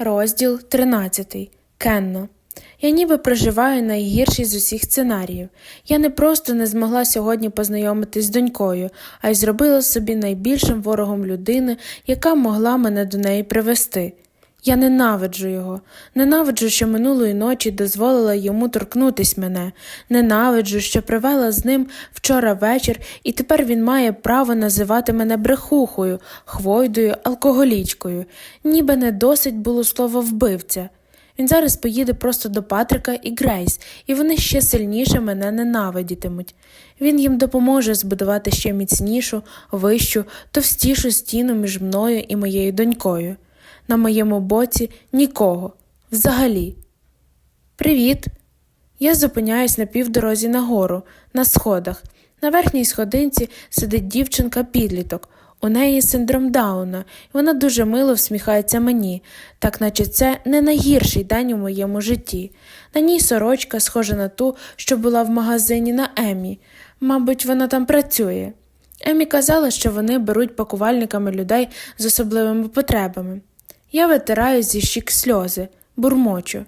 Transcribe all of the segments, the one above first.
Розділ 13. Кенно. Я ніби проживаю найгірший з усіх сценаріїв. Я не просто не змогла сьогодні познайомитись з донькою, а й зробила собі найбільшим ворогом людини, яка могла мене до неї привести. Я ненавиджу його, ненавиджу, що минулої ночі дозволила йому торкнутись мене, ненавиджу, що привела з ним вчора вечір, і тепер він має право називати мене брехухою, хвойдою, алкоголічкою. Ніби не досить було слово вбивця. Він зараз поїде просто до Патрика і Грейс, і вони ще сильніше мене ненавидітимуть. Він їм допоможе збудувати ще міцнішу, вищу, товстішу стіну між мною і моєю донькою. На моєму боці нікого. Взагалі. Привіт. Я зупиняюсь на півдорозі нагору, на сходах. На верхній сходинці сидить дівчинка підліток. У неї синдром Дауна, і вона дуже мило всміхається мені, так наче це не найгірший день у моєму житті. На ній сорочка, схожа на ту, що була в магазині на Емі. Мабуть, вона там працює. Емі казала, що вони беруть пакувальниками людей з особливими потребами. Я витираю зі щік сльози, бурмочу.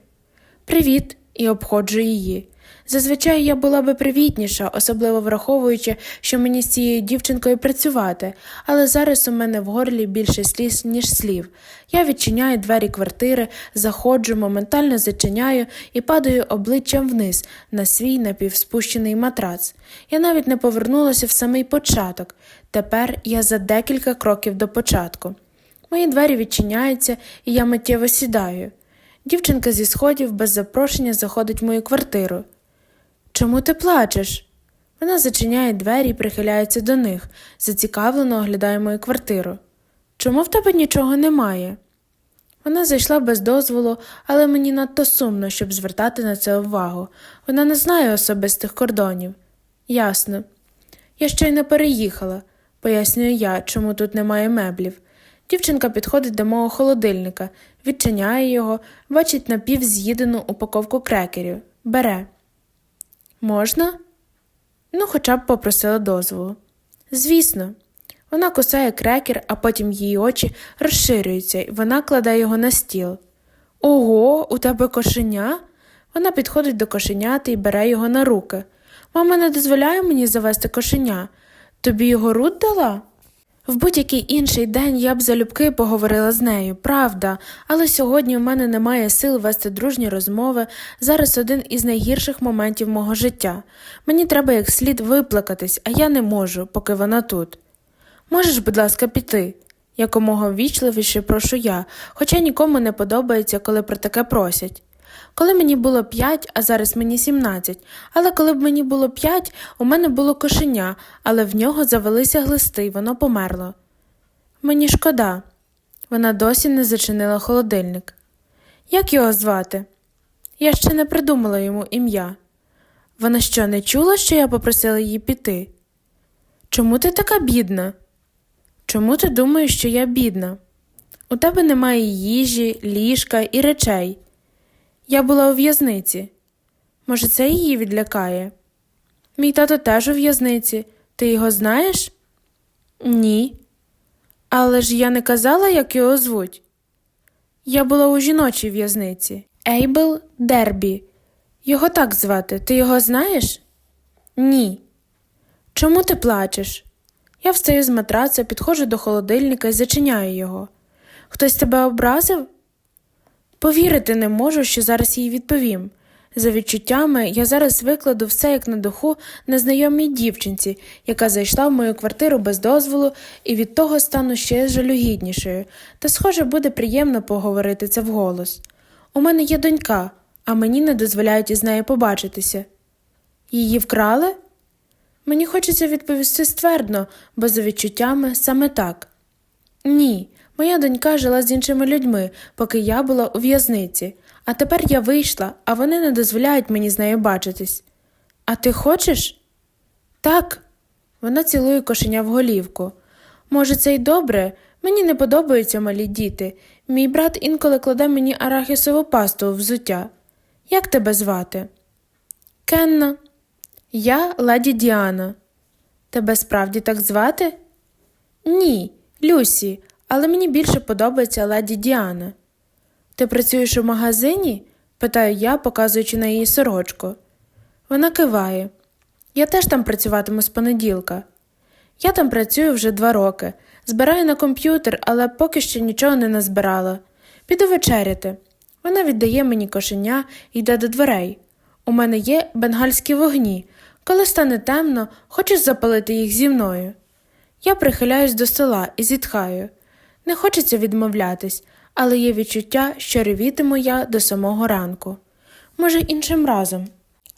Привіт, і обходжу її. Зазвичай я була би привітніша, особливо враховуючи, що мені з цією дівчинкою працювати, але зараз у мене в горлі більше сліз, ніж слів. Я відчиняю двері квартири, заходжу, моментально зачиняю і падаю обличчям вниз на свій напівспущений матрац. Я навіть не повернулася в самий початок. Тепер я за декілька кроків до початку. Мої двері відчиняються, і я миттєво сідаю. Дівчинка зі сходів без запрошення заходить в мою квартиру. Чому ти плачеш? Вона зачиняє двері і прихиляється до них, зацікавлено оглядає мою квартиру. Чому в тебе нічого немає? Вона зайшла без дозволу, але мені надто сумно, щоб звертати на це увагу. Вона не знає особистих кордонів. Ясно. Я щойно переїхала, пояснюю я, чому тут немає меблів. Дівчинка підходить до мого холодильника, відчиняє його, бачить напівз'їдену упаковку крекерів, бере. Можна? Ну, хоча б попросила дозволу. Звісно. Вона кусає крекер, а потім її очі розширюються, і вона кладе його на стіл. Ого, у тебе кошеня? Вона підходить до кошеняти і бере його на руки. Мама не дозволяє мені завести кошеня. Тобі його Рут дала? В будь-який інший день я б залюбки поговорила з нею, правда, але сьогодні у мене немає сил вести дружні розмови. Зараз один із найгірших моментів мого життя. Мені треба як слід виплакатись, а я не можу, поки вона тут. Можеш, будь ласка, піти? Якомога ввічливіше прошу я, хоча нікому не подобається, коли про таке просять. Коли мені було п'ять, а зараз мені сімнадцять, але коли б мені було п'ять, у мене було кошеня, але в нього завелися глисти, і воно померло. Мені шкода. Вона досі не зачинила холодильник. Як його звати? Я ще не придумала йому ім'я. Вона що, не чула, що я попросила її піти? Чому ти така бідна? Чому ти думаєш, що я бідна? У тебе немає їжі, ліжка і речей. Я була у в'язниці. Може, це її відлякає? Мій тато теж у в'язниці. Ти його знаєш? Ні. Але ж я не казала, як його звуть. Я була у жіночій в'язниці. Ейбл Дербі. Його так звати. Ти його знаєш? Ні. Чому ти плачеш? Я встаю з матраца, підходжу до холодильника і зачиняю його. Хтось тебе образив? Повірити не можу, що зараз їй відповім. За відчуттями, я зараз викладу все як на духу незнайомій дівчинці, яка зайшла в мою квартиру без дозволу, і від того стану ще жалюгіднішою, та, схоже, буде приємно поговорити це вголос. У мене є донька, а мені не дозволяють із нею побачитися. Її вкрали? Мені хочеться відповісти ствердно, бо за відчуттями саме так. Ні, моя донька жила з іншими людьми, поки я була у в'язниці, а тепер я вийшла, а вони не дозволяють мені з нею бачитись. А ти хочеш? Так. Вона цілує кошеня в голівку. Може, це й добре? Мені не подобаються малі діти. Мій брат інколи кладе мені арахісову пасту у взуття. Як тебе звати? Кенна. Я ладі Діана. Тебе справді так звати? Ні, Люсі, але мені більше подобається леді Діана. Ти працюєш у магазині? питаю я, показуючи на її сорочку. Вона киває. Я теж там працюватиму з понеділка. Я там працюю вже два роки. Збираю на комп'ютер, але поки що нічого не назбирала. Піду вечеряти. Вона віддає мені кошеня і йде до дверей. У мене є бенгальські вогні. Коли стане темно, хочеш запалити їх зі мною. Я прихиляюсь до села і зітхаю. Не хочеться відмовлятись, але є відчуття, що ревітиму я до самого ранку. Може, іншим разом.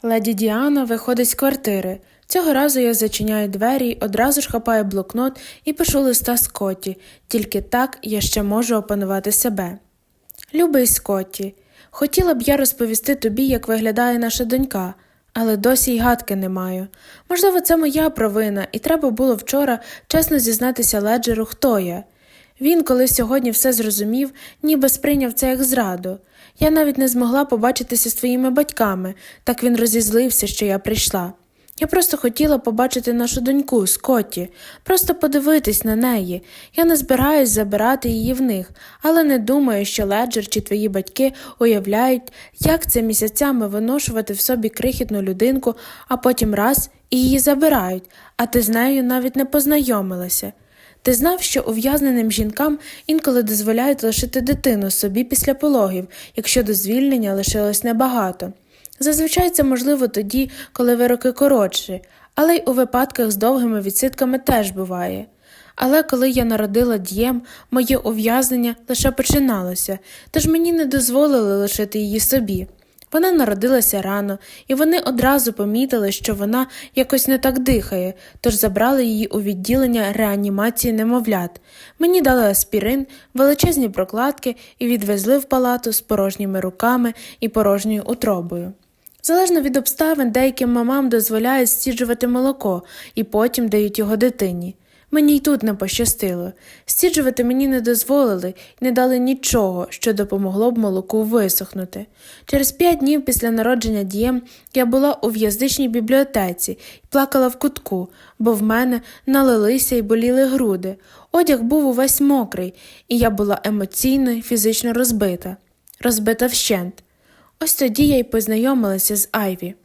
Леді Діана виходить з квартири. Цього разу я зачиняю двері, одразу ж хапаю блокнот і пишу листа Скотті, тільки так я ще можу опанувати себе. Любий Скотті, хотіла б я розповісти тобі, як виглядає наша донька, але досі й гадки не маю. Можливо, це моя провина, і треба було вчора чесно зізнатися Леджеру, хто я. Він, коли сьогодні все зрозумів, ніби сприйняв це як зраду. Я навіть не змогла побачитися з твоїми батьками, так він розізлився, що я прийшла. Я просто хотіла побачити нашу доньку, Скотті, просто подивитись на неї. Я не збираюсь забирати її в них, але не думаю, що Леджер чи твої батьки уявляють, як це місяцями виношувати в собі крихітну людинку, а потім раз і її забирають, а ти з нею навіть не познайомилася. Ти знав, що ув'язненим жінкам інколи дозволяють лишити дитину собі після пологів, якщо до звільнення лишилось небагато. Зазвичай це можливо тоді, коли вироки коротші, але й у випадках з довгими відсидками теж буває. Але коли я народила дієм, моє ув'язнення лише починалося, тож мені не дозволили лишити її собі. Вона народилася рано, і вони одразу помітили, що вона якось не так дихає, тож забрали її у відділення реанімації немовлят. Мені дали аспірин, величезні прокладки і відвезли в палату з порожніми руками і порожньою утробою. Залежно від обставин, деяким мамам дозволяють стіджувати молоко і потім дають його дитині. Мені й тут не пощастило. Стіджувати мені не дозволили і не дали нічого, що допомогло б молоку висохнути. Через п'ять днів після народження Дієм я була у в'язничній бібліотеці і плакала в кутку, бо в мене налилися і боліли груди. Одяг був увесь мокрий, і я була емоційно і фізично розбита, розбита вщент. Ось тоді я й познайомилася з Айві.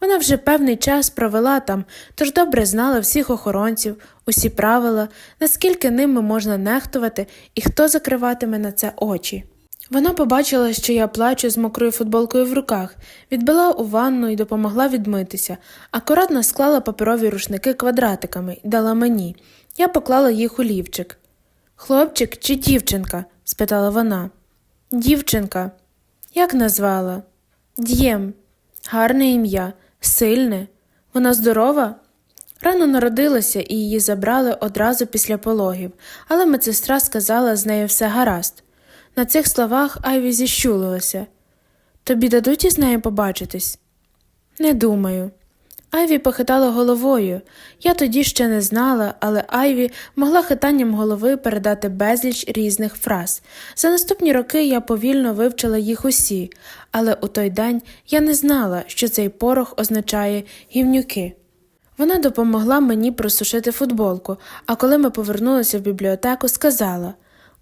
Вона вже певний час провела там, тож добре знала всіх охоронців, усі правила, наскільки ними можна нехтувати і хто закриватиме на це очі. Вона побачила, що я плачу з мокрою футболкою в руках, відбила у ванну і допомогла відмитися, акуратно склала паперові рушники квадратиками і дала мені. Я поклала їх у лівчик. Хлопчик чи дівчинка? спитала вона. Дівчинка. Як назвала? Д'єм. Гарне ім'я, сильне. Вона здорова? Рано народилася і її забрали одразу після пологів, але медсестра сказала, з нею все гаразд. На цих словах Айві зіщулилася. Тобі дадуть із нею побачитись? Не думаю. Айві похитала головою. Я тоді ще не знала, але Айві могла хитанням голови передати безліч різних фраз. За наступні роки я повільно вивчила їх усі, але у той день я не знала, що цей порох означає гівнюки. Вона допомогла мені просушити футболку, а коли ми повернулися в бібліотеку, сказала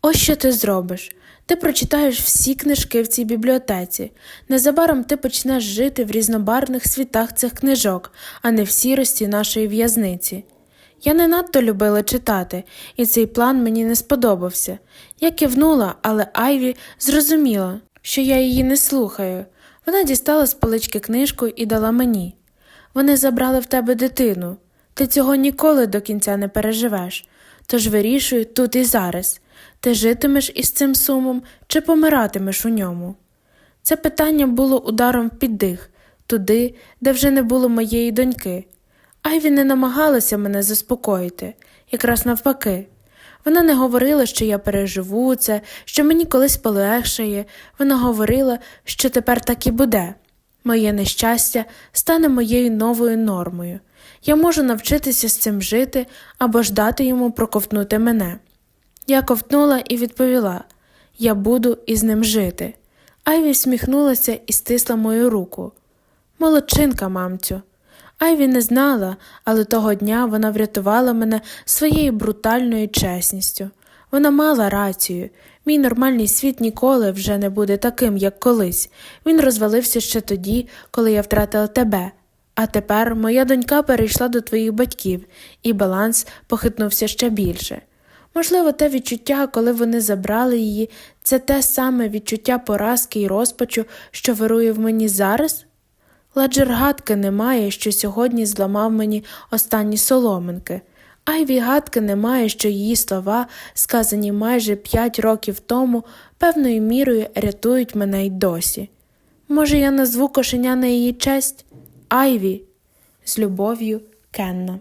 Ось що ти зробиш. Ти прочитаєш всі книжки в цій бібліотеці. Незабаром ти почнеш жити в різнобарвних світах цих книжок, а не в сірості нашої в'язниці. Я не надто любила читати, і цей план мені не сподобався. Я кивнула, але Айві зрозуміла, що я її не слухаю. Вона дістала з полички книжку і дала мені. Вони забрали в тебе дитину. Ти цього ніколи до кінця не переживеш. Тож вирішуй тут і зараз. Ти житимеш із цим сумом чи помиратимеш у ньому? Це питання було ударом в піддих, туди, де вже не було моєї доньки. Айві не намагалася мене заспокоїти, якраз навпаки. Вона не говорила, що я переживу це, що мені колись полегшає. Вона говорила, що тепер так і буде. Моє нещастя стане моєю новою нормою. Я можу навчитися з цим жити або ж дати йому проковтнути мене. Я ковтнула і відповіла Я буду із ним жити. Айві всміхнулася і стисла мою руку. Молодчинка, мамцю. Айві не знала, але того дня вона врятувала мене своєю брутальною чесністю. Вона мала рацію. Мій нормальний світ ніколи вже не буде таким, як колись. Він розвалився ще тоді, коли я втратила тебе. А тепер моя донька перейшла до твоїх батьків, і баланс похитнувся ще більше. Можливо, те відчуття, коли вони забрали її, це те саме відчуття поразки і розпачу, що вирує в мені зараз? Ладжер гадки немає, що сьогодні зламав мені останні соломинки. Айві гадки немає, що її слова, сказані майже п'ять років тому, певною мірою рятують мене й досі. Може, я назву кошеня на її честь? Айві. З любов'ю, Кенна.